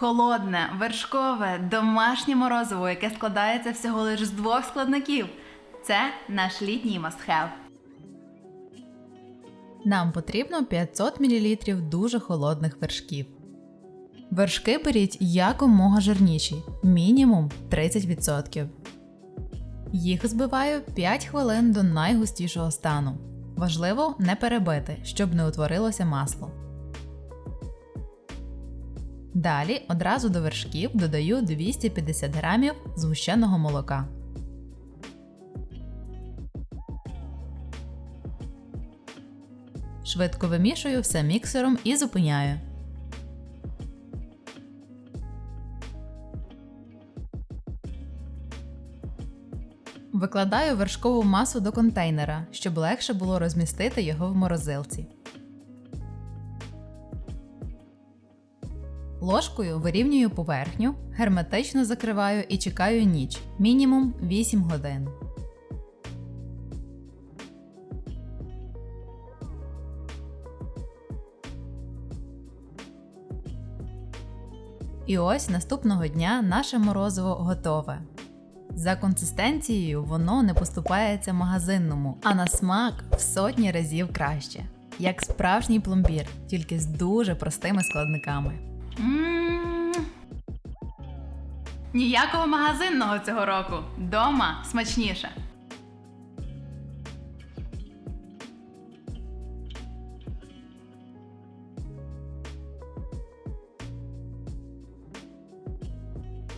Холодне, вершкове, домашнє морозиво, яке складається всього лише з двох складників. Це наш літній must-have. Нам потрібно 500 мл дуже холодних вершків. Вершки беріть якомога жирніші, мінімум 30%. Їх збиваю 5 хвилин до найгустішого стану. Важливо не перебити, щоб не утворилося масло. Далі одразу до вершків додаю 250 г згущеного молока. Швидко вимішую все міксером і зупиняю. Викладаю вершкову масу до контейнера, щоб легше було розмістити його в морозилці. Ложкою вирівнюю поверхню, герметично закриваю і чекаю ніч мінімум 8 годин. І ось наступного дня наше морозиво готове. За консистенцією воно не поступається магазинному, а на смак в сотні разів краще. Як справжній пломбір, тільки з дуже простими складниками. Ніякого магазинного цього року. Дома смачніше.